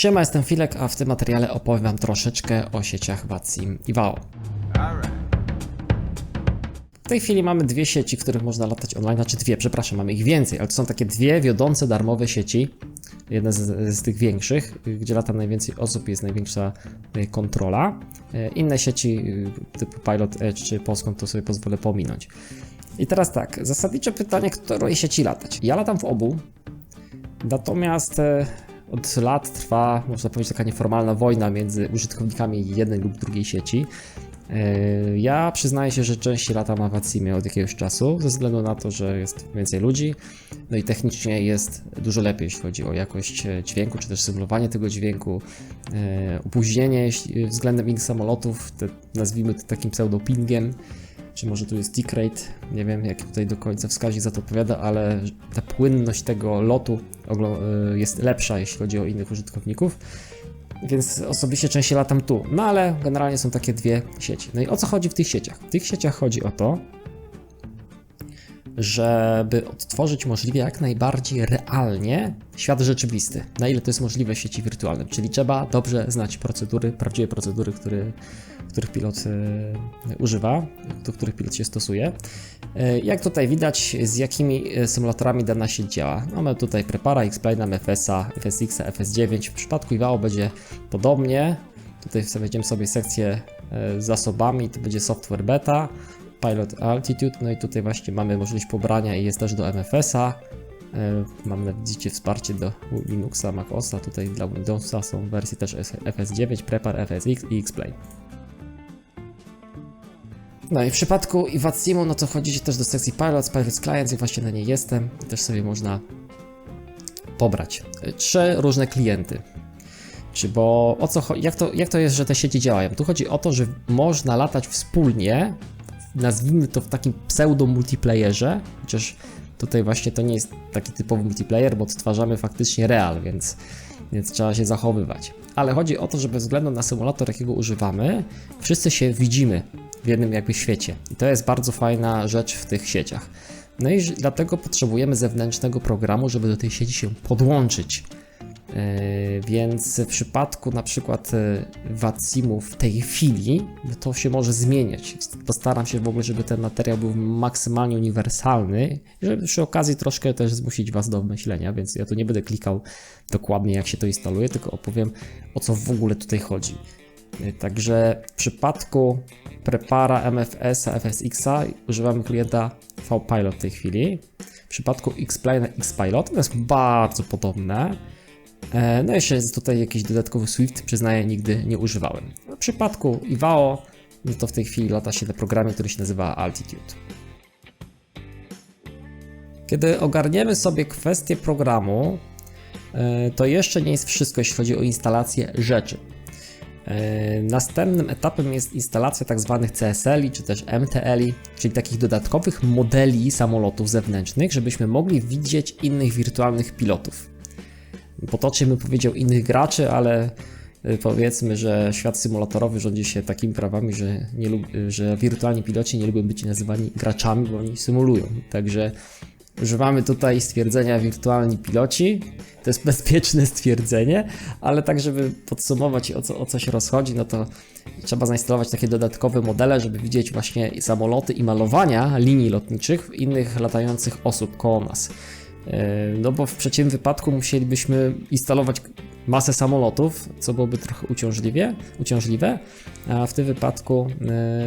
Siema, jestem Filek, a w tym materiale opowiem Wam troszeczkę o sieciach Watsim i WAO. W tej chwili mamy dwie sieci, w których można latać online, znaczy dwie, przepraszam, mamy ich więcej, ale to są takie dwie wiodące darmowe sieci, jedna z, z tych większych, gdzie lata najwięcej osób, jest największa y, kontrola. Y, Inne sieci y, typu Pilot Edge czy Polską to sobie pozwolę pominąć. I teraz tak, zasadnicze pytanie, której sieci latać? Ja latam w obu, natomiast e, od lat trwa, można powiedzieć, taka nieformalna wojna między użytkownikami jednej lub drugiej sieci. E, Ja przyznaję się, że częściej latam na Wacimie od jakiegoś czasu, ze względu na to, że jest więcej ludzi, no i technicznie jest dużo lepiej, jeśli chodzi o jakość e, dźwięku, czy też symulowanie tego dźwięku, e, opóźnienie względem innych samolotów, te, nazwijmy to takim pseudopingiem, czy może tu jest tick rate, nie wiem jaki tutaj do końca wskaźnik za to odpowiada, ale ta płynność tego lotu y, jest lepsza, jeśli chodzi o innych użytkowników. Więc osobiście częściej latam tu. No ale generalnie są takie dwie sieci. No i o co chodzi w tych sieciach? W tych sieciach chodzi o to, żeby odtworzyć możliwie jak najbardziej realnie świat rzeczywisty. Na ile to jest możliwe w sieci wirtualnej. Czyli trzeba dobrze znać procedury, prawdziwe procedury, który, których pilot e, używa, do których pilot się stosuje. E, jak tutaj widać, z jakimi e, symulatorami dana sieć działa. Mamy tutaj Prepara, X-Plane, FS-a, FSX, FS9. W przypadku IWAO będzie podobnie. Tutaj wejdziemy sobie sekcję z zasobami, to będzie software beta, pilot altitude, no i tutaj właśnie mamy możliwość pobrania i jest też do MFS-a. E, Mamy, widzicie, wsparcie do Linuxa, MacOSa, tutaj dla Windowsa są wersje też FS9, Prepar, FSX i X-Plane. No i w przypadku Iwatsimu, no to wchodzicie też do sekcji Pilots, Private Clients i właśnie na niej jestem. I też sobie można pobrać e, trzy różne klienty. Czy bo o co? Jak to, jak to jest, że te sieci działają? Tu chodzi o to, że można latać wspólnie, nazwijmy to w takim pseudo-multiplayerze, chociaż tutaj właśnie to nie jest taki typowy multiplayer, bo odtwarzamy faktycznie real, więc, więc trzeba się zachowywać. Ale chodzi o to, że bez względu na symulator, jakiego używamy, wszyscy się widzimy w jednym jakby świecie. I to jest bardzo fajna rzecz w tych sieciach. No i dlatego potrzebujemy zewnętrznego programu, żeby do tej sieci się podłączyć. Yy, Więc w przypadku na przykład yy, Watsimu w tej chwili to się może zmieniać. Postaram się w ogóle, żeby ten materiał był maksymalnie uniwersalny, żeby przy okazji troszkę też zmusić Was do myślenia, więc ja tu nie będę klikał dokładnie jak się to instaluje, tylko opowiem o co w ogóle tutaj chodzi. Yy, Także w przypadku Prepara MFS-a, FSX-a używamy klienta VPilot w tej chwili. W przypadku X-Plane X-Pilot to jest bardzo podobne. E, No jeszcze jest tutaj jakiś dodatkowy Swift, przyznaję, nigdy nie używałem. W przypadku IWAO, no to w tej chwili lata się na programie, który się nazywa Altitude. Kiedy ogarniemy sobie kwestię programu, e, to jeszcze nie jest wszystko, jeśli chodzi o instalację rzeczy. E, Następnym etapem jest instalacja tak zwanych CSL-i czy też MTL-i, czyli takich dodatkowych modeli samolotów zewnętrznych, żebyśmy mogli widzieć innych wirtualnych pilotów potocznie bym powiedział innych graczy, ale y, powiedzmy, że świat symulatorowy rządzi się takimi prawami, że, nie lub, że wirtualni piloci nie lubią być nazywani graczami, bo oni symulują. Także używamy tutaj stwierdzenia wirtualni piloci. To jest bezpieczne stwierdzenie, ale tak, żeby podsumować o co, o co się rozchodzi, no to trzeba zainstalować takie dodatkowe modele, żeby widzieć właśnie samoloty i malowania linii lotniczych innych latających osób koło nas. E, No bo w przeciwnym wypadku musielibyśmy instalować masę samolotów, co byłoby trochę uciążliwie, uciążliwe, a w tym wypadku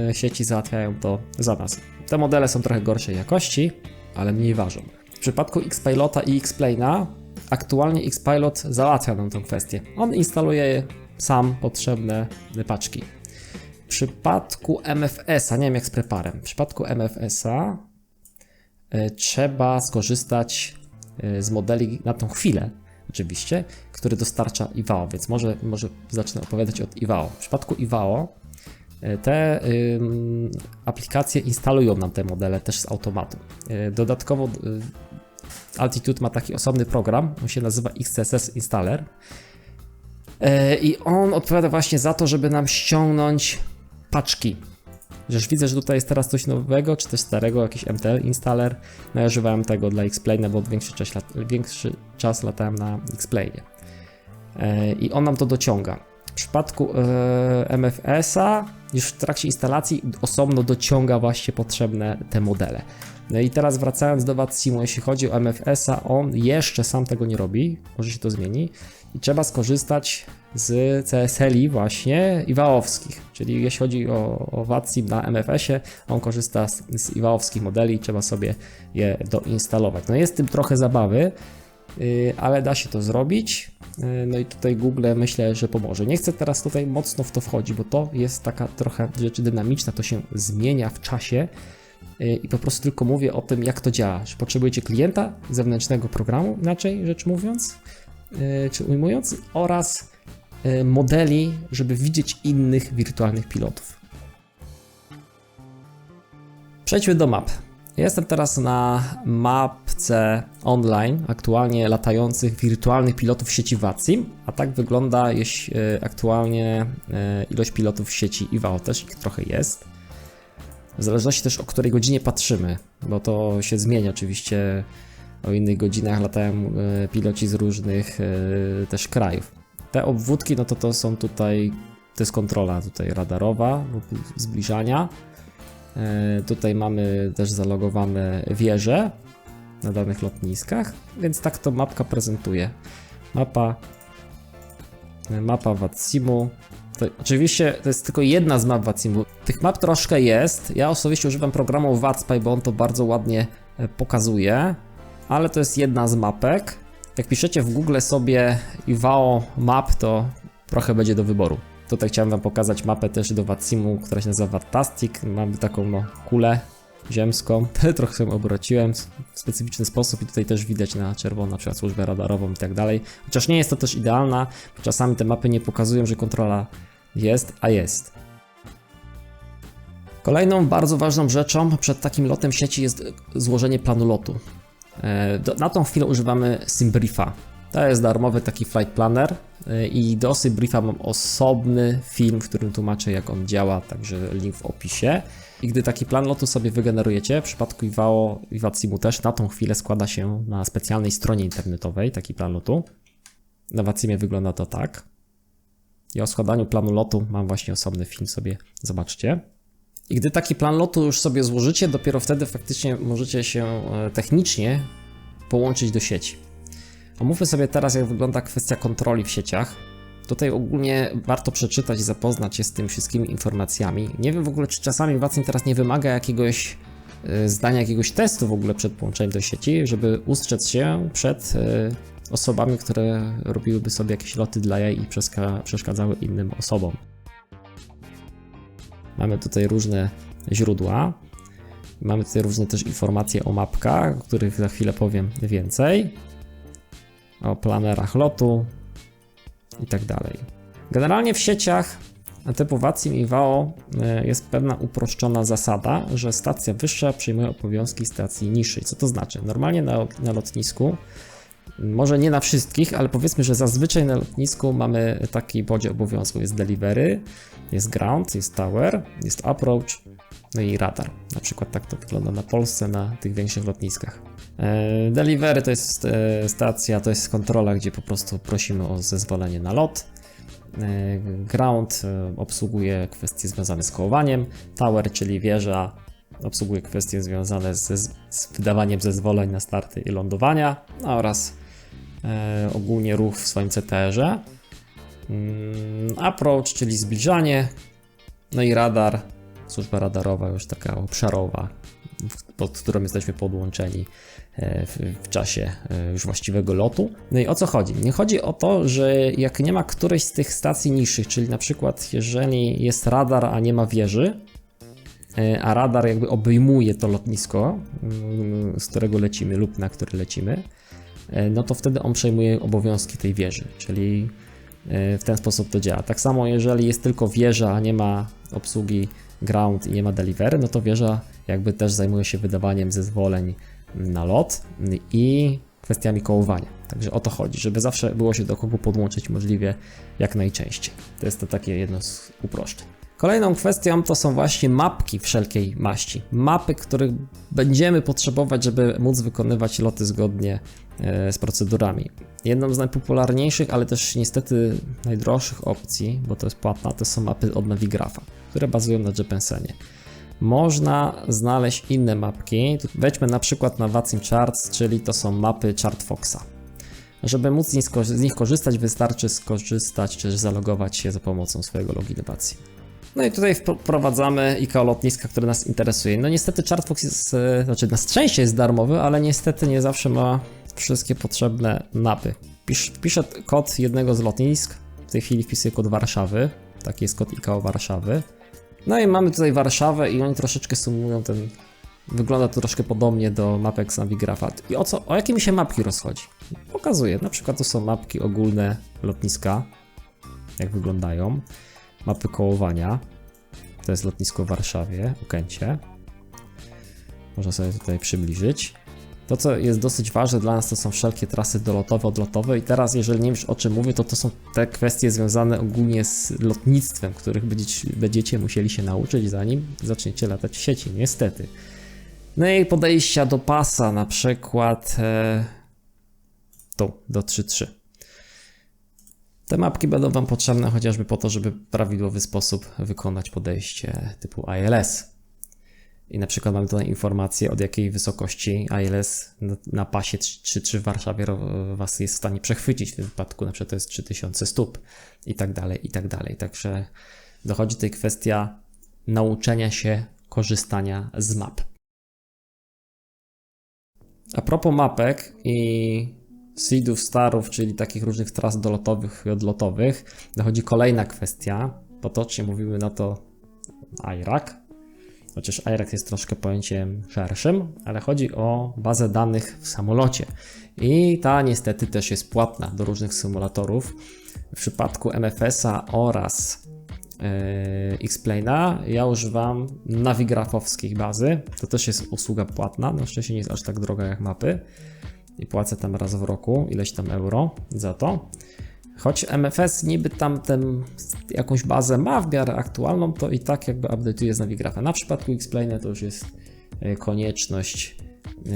e, sieci załatwiają to za nas. Te modele są trochę gorszej jakości, ale mniej ważą. W przypadku Xpilota i Xplane'a aktualnie Xpilot załatwia nam tę kwestię. On instaluje sam potrzebne paczki. W przypadku MFS-a, nie wiem jak z preparem, w przypadku MFS-a e, trzeba skorzystać z modeli na tą chwilę, oczywiście, który dostarcza IWAO, więc może, może zacznę opowiadać od IWAO. W przypadku IWAO e, te aplikacje instalują nam te modele też z automatu. E, Dodatkowo y, Altitude ma taki osobny program, on się nazywa XCSS Installer i on odpowiada właśnie za to, żeby nam ściągnąć paczki Przecież widzę, że tutaj jest teraz coś nowego, czy też starego, jakiś MTL installer. No ja używałem tego dla Xplane, bo większy czas, większy czas latałem na Xplane. e, i on nam to dociąga. W przypadku e, MFS-a już w trakcie instalacji osobno dociąga właśnie potrzebne te modele. No i teraz wracając do Watsimu, jeśli chodzi o MFS-a, on jeszcze sam tego nie robi, może się to zmieni i trzeba skorzystać z CSL-i właśnie iwaowskich, czyli jeśli chodzi o, o Watsim na MFS-ie, on korzysta z, z iwaowskich modeli trzeba sobie je doinstalować. No jest tym trochę zabawy, yy, ale da się to zrobić. Yy, no i tutaj Google myślę, że pomoże. Nie chcę teraz tutaj mocno w to wchodzić, bo to jest taka trochę rzecz dynamiczna, to się zmienia w czasie yy, i po prostu tylko mówię o tym, jak to działa. Czy potrzebujecie klienta zewnętrznego programu, inaczej rzecz mówiąc, czy ujmując, oraz modeli, żeby widzieć innych wirtualnych pilotów. Przejdźmy do map. Jestem teraz na mapce online aktualnie latających wirtualnych pilotów sieci VACIM, a tak wygląda jeśli e, aktualnie e, ilość pilotów sieci IWAO też ich trochę jest. W zależności też o której godzinie patrzymy, bo to się zmienia oczywiście. O innych godzinach latają e, piloci z różnych też krajów. Te obwódki, no to to są tutaj, to jest kontrola tutaj radarowa, zbliżania. E, tutaj mamy też zalogowane wieże na danych lotniskach, więc tak to mapka prezentuje. Mapa, e, mapa Watsimu. To, oczywiście to jest tylko jedna z map Watsimu. Tych map troszkę jest. Ja osobiście używam programu Watspy, bo on to bardzo ładnie e, pokazuje, ale to jest jedna z mapek. Jak piszecie w Google sobie IWAO map, to trochę będzie do wyboru. Tutaj chciałem wam pokazać mapę też do Watsimu, która się nazywa Watastic. Mamy taką no, kulę ziemską. Trochę ją obróciłem w specyficzny sposób i tutaj też widać na czerwono na przykład służbę radarową i tak dalej. Chociaż nie jest to też idealna, bo czasami te mapy nie pokazują, że kontrola jest, a jest. Kolejną bardzo ważną rzeczą przed takim lotem sieci jest złożenie planu lotu. E, na tą chwilę używamy Simbriefa. To jest darmowy taki flight planner y, i do Briefa mam osobny film, w którym tłumaczę jak on działa, także link w opisie. I gdy taki plan lotu sobie wygenerujecie, w przypadku Iwao, Iwatsimu też na tą chwilę składa się na specjalnej stronie internetowej taki plan lotu. Na Wacimie wygląda to tak. I o składaniu planu lotu mam właśnie osobny film, sobie zobaczcie. I gdy taki plan lotu już sobie złożycie, dopiero wtedy faktycznie możecie się e, technicznie połączyć do sieci. Omówmy sobie teraz, jak wygląda kwestia kontroli w sieciach. Tutaj ogólnie warto przeczytać i zapoznać się z tymi wszystkimi informacjami. Nie wiem w ogóle, czy czasami Watson teraz nie wymaga jakiegoś y, zdania jakiegoś testu w ogóle przed połączeniem do sieci, żeby ustrzec się przed y, osobami, które robiłyby sobie jakieś loty dla jaj i przeszkadzały innym osobom. Mamy tutaj różne źródła. Mamy tutaj różne też informacje o mapkach, o których za chwilę powiem więcej o planerach lotu i tak dalej. Generalnie w sieciach typu Wacim i WAO e, jest pewna uproszczona zasada, że stacja wyższa przyjmuje obowiązki stacji niższej. Co to znaczy? Normalnie na, na lotnisku, może nie na wszystkich, ale powiedzmy, że zazwyczaj na lotnisku mamy taki podział obowiązków. Jest delivery, jest ground, jest tower, jest approach, no i radar. Na przykład tak to wygląda na Polsce, na tych większych lotniskach. E, delivery to jest e, stacja, to jest kontrola, gdzie po prostu prosimy o zezwolenie na lot. E, ground obsługuje kwestie związane z kołowaniem. Tower, czyli wieża, obsługuje kwestie związane z, z wydawaniem zezwoleń na starty i lądowania oraz ogólnie ruch w swoim CTR-ze. Mm, approach, czyli zbliżanie. No i radar, służba radarowa już taka obszarowa, pod którą jesteśmy podłączeni e, w, czasie e, już właściwego lotu. No i o co chodzi? Nie chodzi o to, że jak nie ma którejś z tych stacji niższych, czyli na przykład jeżeli jest radar, a nie ma wieży, e, a radar jakby obejmuje to lotnisko, mm, z którego lecimy lub na które lecimy, no to wtedy on przejmuje obowiązki tej wieży, czyli w ten sposób to działa. Tak samo jeżeli jest tylko wieża, a nie ma obsługi ground i nie ma delivery, no to wieża jakby też zajmuje się wydawaniem zezwoleń na lot i kwestiami kołowania. Także o to chodzi, żeby zawsze było się do kogo podłączyć możliwie jak najczęściej. To jest to takie jedno z uproszczeń. Kolejną kwestią to są właśnie mapki wszelkiej maści. Mapy, których będziemy potrzebować, żeby móc wykonywać loty zgodnie e, z procedurami. Jedną z najpopularniejszych, ale też niestety najdroższych opcji, bo to jest płatna, to są mapy od Navigrafa, które bazują na Japensenie. Można znaleźć inne mapki. Tu Wejdźmy na przykład na Wacim Charts, czyli to są mapy ChartFoxa. Żeby móc z nich korzystać, wystarczy skorzystać czy zalogować się za pomocą swojego loginu Waci. No i tutaj wpro- wprowadzamy IKO lotniska, które nas interesuje. No niestety ChartFox jest, e, znaczy na szczęście jest darmowy, ale niestety nie zawsze ma wszystkie potrzebne mapy. Pisz, piszę kod jednego z lotnisk, w tej chwili wpisuję kod Warszawy, taki jest kod IKO Warszawy. No i mamy tutaj Warszawę i oni troszeczkę sumują ten... Wygląda to troszkę podobnie do mapek z Navigrafa. I o co, o jakie mi się mapki rozchodzi? Pokazuję, na przykład to są mapki ogólne lotniska, jak wyglądają. Mapy kołowania, to jest lotnisko w Warszawie, Okęcie. Można sobie tutaj przybliżyć. To, co jest dosyć ważne dla nas, to są wszelkie trasy dolotowe, odlotowe. I teraz, jeżeli nie wiesz o czym mówię, to to są te kwestie związane ogólnie z lotnictwem, których będziecie, musieli się nauczyć, zanim zaczniecie latać w sieci, niestety. No i podejścia do pasa, na przykład e, tu, do 3.3. Te mapki będą Wam potrzebne chociażby po to, żeby w prawidłowy sposób wykonać podejście typu ILS. I na przykład mamy tutaj informację, od jakiej wysokości ILS na, na pasie 3.3 w Warszawie Was jest w stanie przechwycić. W tym wypadku na przykład to jest 3000 stóp i tak dalej, i tak dalej. Także dochodzi tutaj kwestia nauczenia się korzystania z map. A propos mapek i seedów, starów, czyli takich różnych tras dolotowych i odlotowych, dochodzi kolejna kwestia. Potocznie mówimy na to IRAC, chociaż IRAC jest troszkę pojęciem szerszym, ale chodzi o bazę danych w samolocie. I ta niestety też jest płatna do różnych symulatorów. W przypadku MFS-a oraz yy, Explaina ja używam nawigrafowskiej bazy. To też jest usługa płatna, na szczęście nie jest aż tak droga jak mapy i płacę tam raz w roku ileś tam euro za to. Choć MFS niby tam ten, jakąś bazę ma w miarę aktualną, to i tak jakby update'uje z Navigrafa. Na przypadku Explainer to już jest e, konieczność. e,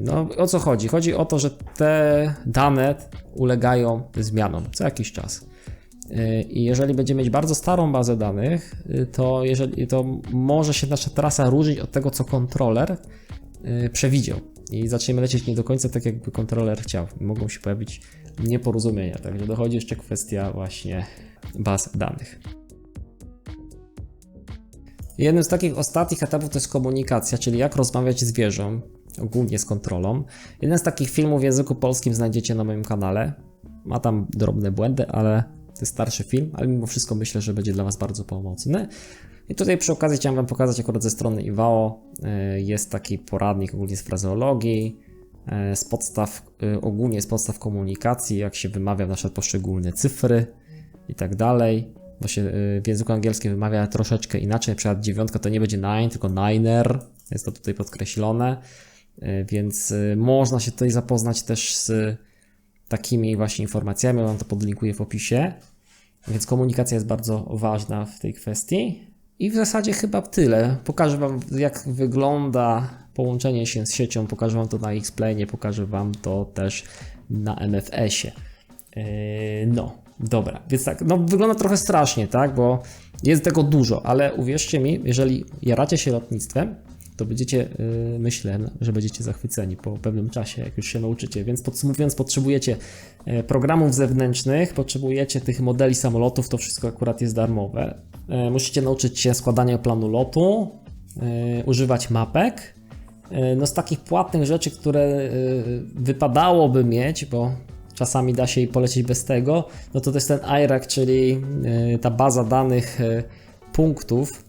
No o co chodzi? Chodzi o to, że te dane ulegają zmianom co jakiś czas. E, I jeżeli będziemy mieć bardzo starą bazę danych, to, jeżeli, to może się nasza trasa różnić od tego, co kontroler przewidział. I zaczniemy lecieć nie do końca tak, jakby kontroler chciał. Mogą się pojawić nieporozumienia. Także dochodzi jeszcze kwestia właśnie baz danych. Jednym z takich ostatnich etapów to jest komunikacja, czyli jak rozmawiać z wieżą, ogólnie z kontrolą. Jeden z takich filmów w języku polskim znajdziecie na moim kanale. Ma tam drobne błędy, ale jest starszy film, ale mimo wszystko myślę, że będzie dla Was bardzo pomocny. I tutaj przy okazji chciałem Wam pokazać akurat ze strony IWAO y, jest taki poradnik ogólnie z frazeologii, y, z podstaw, y, ogólnie z podstaw komunikacji, jak się wymawia nasze poszczególne cyfry i tak dalej. Y, w języku angielskim wymawia troszeczkę inaczej, na przykład dziewiątka to nie będzie nine, tylko niner, jest to tutaj podkreślone, więc można się tutaj zapoznać też z takimi właśnie informacjami, ja Wam to podlinkuję w opisie. Więc komunikacja jest bardzo ważna w tej kwestii. I w zasadzie chyba tyle. Pokażę Wam, jak wygląda połączenie się z siecią. Pokażę Wam to na Explainie, pokażę Wam to też na MFS-ie. Yy, no, dobra. Więc tak, no wygląda trochę strasznie, tak? Bo jest tego dużo, ale uwierzcie mi, jeżeli jaracie się lotnictwem, to będziecie, yy, myślę, że będziecie zachwyceni po pewnym czasie, jak już się nauczycie. Więc podsumowując, potrzebujecie e, programów zewnętrznych, potrzebujecie tych modeli samolotów, to wszystko akurat jest darmowe. E, Musicie nauczyć się składania planu lotu, e, używać mapek. No z takich płatnych rzeczy, które wypadałoby mieć, bo czasami da się i polecieć bez tego, no to to jest ten IRAC, czyli ta baza danych punktów,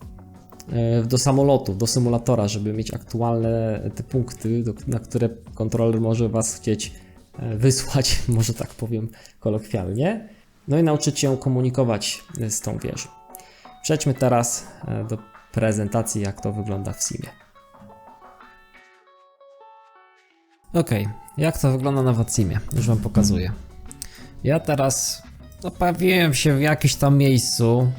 do samolotu, do symulatora, żeby mieć aktualne te punkty, do, na które kontroler może Was chcieć e, wysłać, może tak powiem kolokwialnie. No i nauczyć się komunikować e, z tą wieżą. Przejdźmy teraz e, do prezentacji, jak to wygląda w Simie. Ok, jak to wygląda na Wacimie? Już Wam pokazuję. Ja teraz no, pojawiłem się w jakimś tam miejscu,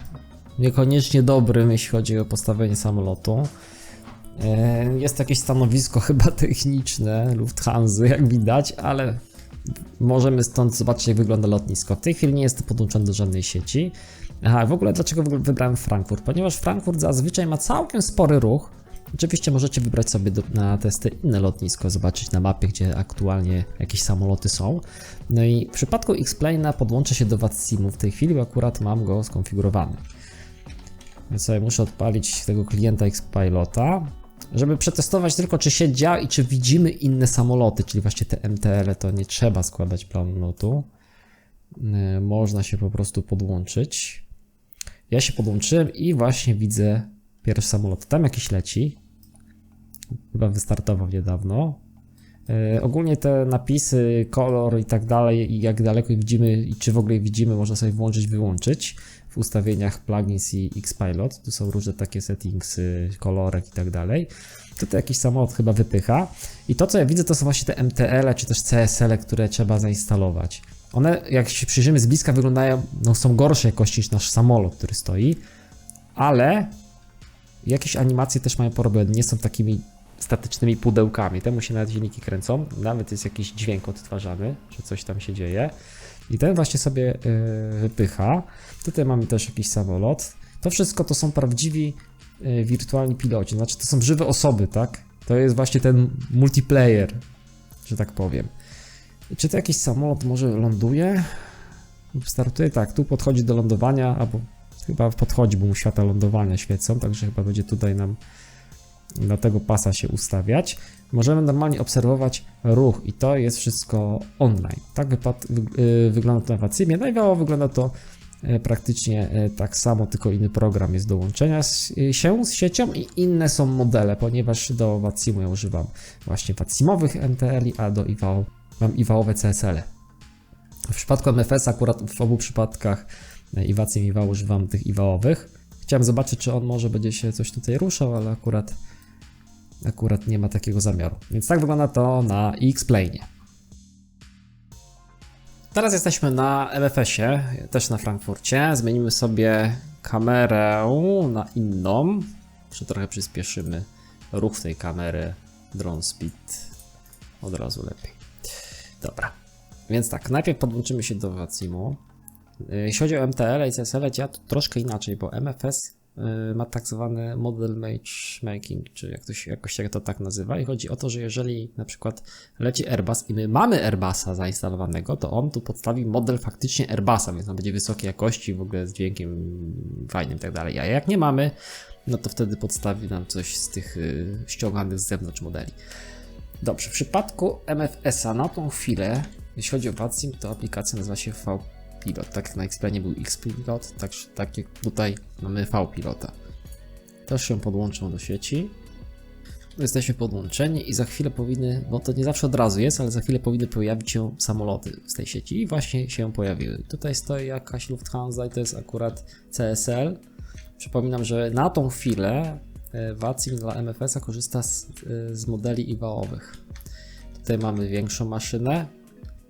niekoniecznie dobrym, jeśli chodzi o postawienie samolotu. E, Jest jakieś stanowisko chyba techniczne Lufthansa, jak widać, ale możemy stąd zobaczyć, jak wygląda lotnisko. W tej chwili nie jest podłączone do żadnej sieci. Aha, w ogóle dlaczego wybrałem Frankfurt? Ponieważ Frankfurt zazwyczaj ma całkiem spory ruch. Oczywiście możecie wybrać sobie do, na testy inne lotnisko, zobaczyć na mapie, gdzie aktualnie jakieś samoloty są. No i w przypadku X-Plane'a podłączę się do VATSIMu w tej chwili, bo akurat mam go skonfigurowany. Więc sobie muszę odpalić tego klienta X-Pilota, żeby przetestować tylko, czy się działa i czy widzimy inne samoloty, czyli właśnie te MTL, to nie trzeba składać planu lotu. Yy, Można się po prostu podłączyć. Ja się podłączyłem i właśnie widzę pierwszy samolot. Tam jakiś leci. Chyba wystartował niedawno. Yy, ogólnie te napisy, kolor i tak dalej, i jak daleko je widzimy, i czy w ogóle je widzimy, można sobie włączyć, wyłączyć w ustawieniach plugins i Xpilot. Tu są różne takie settings, y, kolorek i tak dalej. Tutaj jakiś samolot chyba wypycha. I to, co ja widzę, to są właśnie te MTL, czy też CSL, które trzeba zainstalować. One, jak się przyjrzymy z bliska, wyglądają, no są gorszej jakości niż nasz samolot, który stoi, ale jakieś animacje też mają porobione, nie są takimi statycznymi pudełkami. Temu się nawet silniki kręcą, nawet jest jakiś dźwięk odtwarzany, że coś tam się dzieje. I ten właśnie sobie yy, wypycha. Tutaj mamy też jakiś samolot. To wszystko to są prawdziwi yy, wirtualni piloci, znaczy to są żywe osoby, tak? To jest właśnie ten multiplayer, że tak powiem. Czy to jakiś samolot może ląduje? Startuje, tak, tu podchodzi do lądowania, albo chyba podchodzi, bo mu świata lądowania świecą, także chyba będzie tutaj nam do tego pasa się ustawiać. Możemy normalnie obserwować ruch i to jest wszystko online. Tak wypad, wy, y, wygląda to na Wacimie. Najwało wygląda to y, praktycznie y, tak samo, tylko inny program jest do łączenia z, się z siecią i inne są modele, ponieważ do Wacimu ja używam właśnie Wacimowych MTL, a do IWAO mam IWAOwe CSL. W przypadku MFS akurat w obu przypadkach i i IWAO używam tych IWAOwych. Chciałem zobaczyć, czy on może będzie się coś tutaj ruszał, ale akurat akurat nie ma takiego zamiaru. Więc tak wygląda to na X-Plane. Teraz jesteśmy na MFS-ie, też na Frankfurcie. Zmienimy sobie kamerę na inną. Jeszcze trochę przyspieszymy ruch tej kamery. Drone speed od razu lepiej. Dobra. Więc tak, najpierw podłączymy się do Wacimu. Jeśli chodzi o MTL i CSL, działa to troszkę inaczej, bo MFS ma tak zwany model matchmaking, czy jak to się, jakoś się to tak nazywa. I chodzi o to, że jeżeli na przykład leci Airbus i my mamy Airbusa zainstalowanego, to on tu podstawi model faktycznie Airbusa, więc on będzie wysokiej jakości, w ogóle z dźwiękiem fajnym i tak dalej, a jak nie mamy, no to wtedy podstawi nam coś z tych y, ściąganych z zewnątrz modeli. Dobrze, w przypadku MFS-a na tą chwilę, jeśli chodzi o Vatsim, to aplikacja nazywa się V-Pilot. Tak na Xplanie był X-Pilot, tak, tak jak tutaj mamy V-Pilota. Też się podłączą do sieci. Jesteśmy podłączeni i za chwilę powinny, bo to nie zawsze od razu jest, ale za chwilę powinny pojawić się samoloty z tej sieci i właśnie się pojawiły. Tutaj stoi jakaś Lufthansa i to jest akurat CSL. Przypominam, że na tą chwilę e, Wacim dla MFS-a korzysta z, e, z modeli IWAO-owych. Tutaj mamy większą maszynę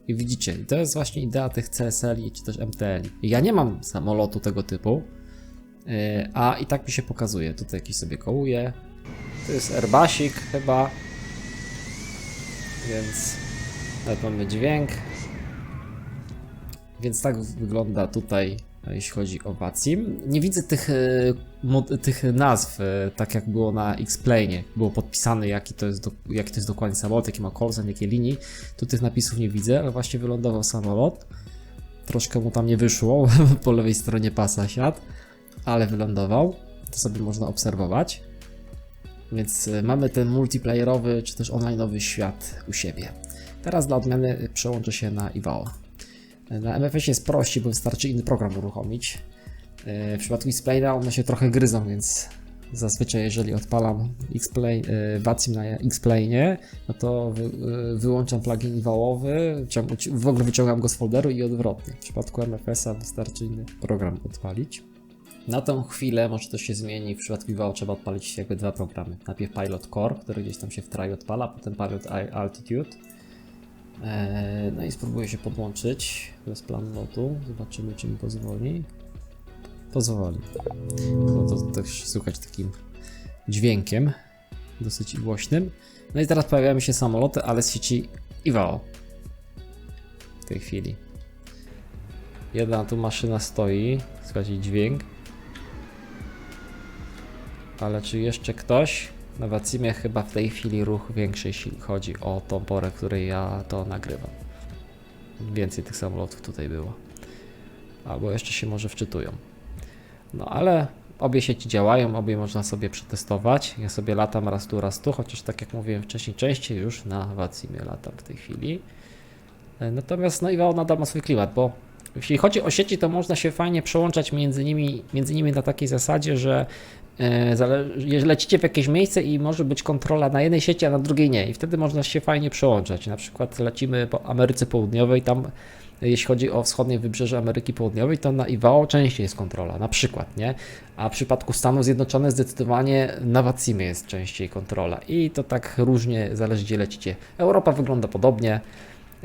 i widzicie, to jest właśnie idea tych CSL czy też MTL. Ja nie mam samolotu tego typu, e, a i tak mi się pokazuje. Tutaj jakiś sobie kołuje. To jest Airbusik chyba, więc nawet mamy dźwięk. Więc tak wygląda tutaj, jeśli chodzi o Wacim. Nie widzę tych, e, tych nazw, e, tak jak było na X-Plane. Było podpisane, jaki to, jest jaki to jest dokładnie samolot, jaki ma kolzan, jakie linii. Tu tych napisów nie widzę, ale właśnie wylądował samolot. Troszkę mu tam nie wyszło, po lewej stronie pasa siadł, ale wylądował. To sobie można obserwować. Więc e, mamy ten multiplayerowy, czy też online'owy świat u siebie. Teraz dla odmiany przełączę się na IWAO. Na MFS jest prościej, bo wystarczy inny program uruchomić. E, W przypadku Xplane'a one się trochę gryzą, więc zazwyczaj jeżeli odpalam Xplane, e, na Xplane, no to wy, e, wyłączam plugin wałowy, w ogóle wyciągam go z folderu i odwrotnie. W przypadku MFS-a wystarczy inny program odpalić. Na tą chwilę może to się zmieni. W przypadku IWAO trzeba odpalić jakby dwa programy. Najpierw Pilot Core, który gdzieś tam się w traju odpala, potem Pilot Altitude. Eee, no i spróbuję się podłączyć bez planu lotu. Zobaczymy, czy mi pozwoli. Pozwoli. No to też słychać takim dźwiękiem. dosyć głośnym. No i teraz pojawiają się samoloty, ale z sieci IWAO. W tej chwili. Jedna tu maszyna stoi, słuchajcie, dźwięk. Ale czy jeszcze ktoś? Na Wacimie chyba w tej chwili ruch większy, jeśli chodzi o tą porę, w której ja to nagrywam. Więcej tych samolotów tutaj było. Albo jeszcze się może wczytują. No ale obie sieci działają, obie można sobie przetestować. Ja sobie latam raz tu, raz tu, chociaż tak jak mówiłem wcześniej, częściej już na Wacimie latam w tej chwili. E, Natomiast no IWAO nadal ma swój klimat, bo jeśli chodzi o sieci, to można się fajnie przełączać między nimi, między nimi na takiej zasadzie, że jeżeli lecicie w jakieś miejsce i może być kontrola na jednej sieci, a na drugiej nie. I wtedy można się fajnie przełączać. Na przykład lecimy po Ameryce Południowej, tam e, jeśli chodzi o wschodnie wybrzeże Ameryki Południowej, to na IWAO częściej jest kontrola, na przykład, nie? A w przypadku Stanów Zjednoczonych zdecydowanie na Wacimie jest częściej kontrola. I to tak różnie zależy gdzie lecicie. Europa wygląda podobnie.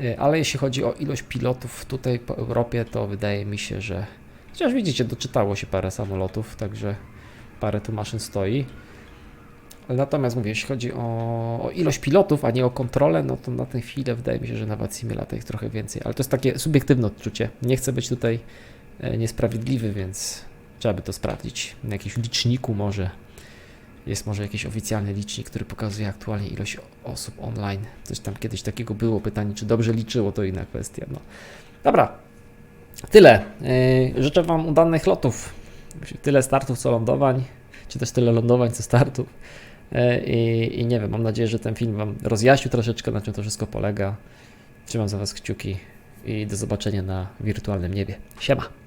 Y, Ale jeśli chodzi o ilość pilotów tutaj po Europie, to wydaje mi się, że chociaż widzicie, doczytało się parę samolotów, także parę tu maszyn stoi. Natomiast mówię, jeśli chodzi o, o ilość pilotów, a nie o kontrolę, no to na tę chwilę wydaje mi się, że na lata ich trochę więcej, ale to jest takie subiektywne odczucie. Nie chcę być tutaj e, niesprawiedliwy, więc trzeba by to sprawdzić. Na jakimś liczniku może jest może jakiś oficjalny licznik, który pokazuje aktualnie ilość osób online. Coś tam kiedyś takiego było. Pytanie, czy dobrze liczyło, to inna kwestia. No. Dobra, tyle. Yy, życzę Wam udanych lotów. Tyle startów, co lądowań, czy też tyle lądowań, co startów. Yy, I, I nie wiem, mam nadzieję, że ten film Wam rozjaśnił troszeczkę, na czym to wszystko polega. Trzymam za Was kciuki i do zobaczenia na wirtualnym niebie. Siema!